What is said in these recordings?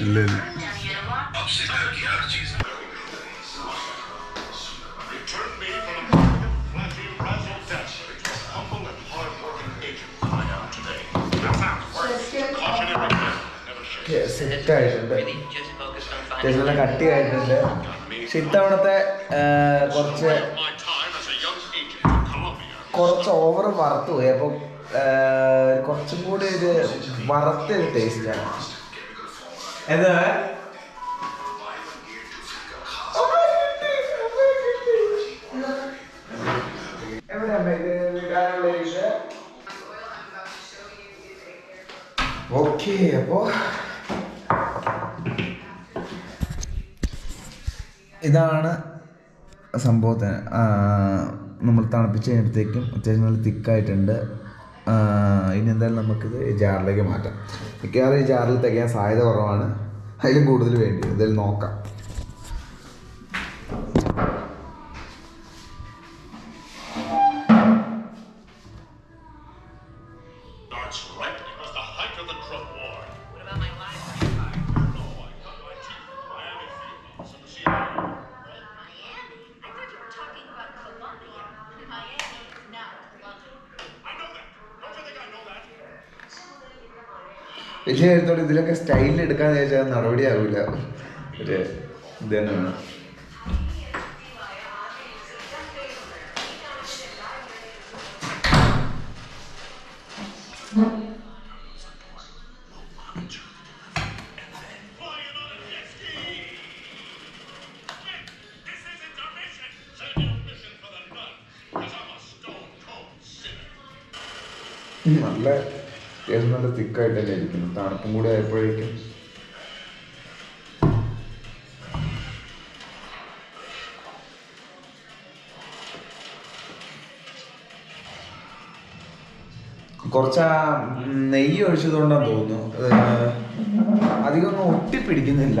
ഇല്ല ഇല്ല. സെറ്റ് ആയിട്ടുണ്ട് അത്യാവശ്യം നല്ല കട്ടിയായിട്ടുണ്ട് പക്ഷെ ഇത്തവണത്തെ കുറച്ച്. കുറച്ച് ഓവർ വറുത്ത് പോയി അപ്പം ആ, കുറച്ചും കൂടി ഒരു വറുത്തൊരു ടേസ്റ്റാണ് എന്താ? ഓക്കെ അപ്പോ ഇതാണ് സംഭവത്തിന്. നമ്മൾ തണുപ്പിച്ച് കഴിഞ്ഞപ്പോഴത്തേക്കും അത്യാവശ്യം നല്ല തിക്കായിട്ടുണ്ട്. ഇനി എന്തായാലും നമുക്കിത് ജാറിലേക്ക് മാറ്റാം മിക്കവാറും ഈ ജാറിൽ തികയാൻ സാധ്യത കുറവാണ് അതിലും കൂടുതൽ വേണ്ടി. എന്തായാലും നോക്കാം That's right. because the height of the drug വലിയ കാര്യത്തോടെ ഇതിലൊക്കെ സ്റ്റൈലിൽ എടുക്കാന്ന് ചോദിച്ചാൽ നടപടിയാവില്ല ഒരു ഇത് തന്നെ വേണം. നല്ല അത്യാവശ്യം നല്ല തിക്കായിട്ട് തന്നെ ഇരിക്കുന്നു. തണുപ്പും കൂടി ആയപ്പോഴേക്കും. കുറച്ച് ആ നെയ്യ് ഒഴിച്ചതുകൊണ്ടാണ് തോന്നുന്നു. അധികം ഒന്നും ഒട്ടിപ്പിടിക്കുന്നില്ല.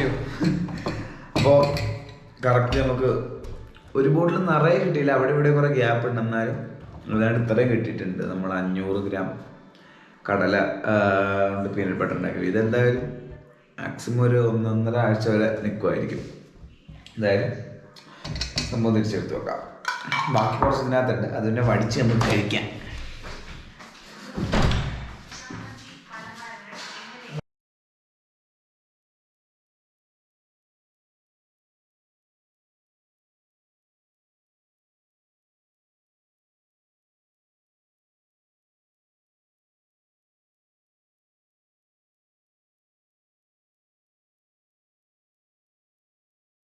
ചെയ്യും അപ്പോൾ കറക്റ്റ് നമുക്ക് ഒരു ബോട്ടിൽ നിറയെ കിട്ടിയില്ല. അവിടെ ഇവിടെ കുറേ ഗ്യാപ്പ് ഉണ്ട്. എന്നാലും അതായത് ഇത്രയും കിട്ടിയിട്ടുണ്ട്. നമ്മൾ അഞ്ഞൂറ് ഗ്രാം കടല കൊണ്ട് പീനട്ട് ബട്ടർ ഉണ്ടാക്കി ഇതെന്തായാലും മാക്സിമം ഒരു ഒന്നൊന്നര ആഴ്ച വരെ നിൽക്കുമായിരിക്കും എന്തായാലും സംഭവം തിരിച്ചെടുത്ത് വെക്കാം. ബാക്കി കുറച്ച് ഇതിനകത്തുണ്ട്. അതിനെ വടിച്ച് നമുക്ക് കഴിക്കാം.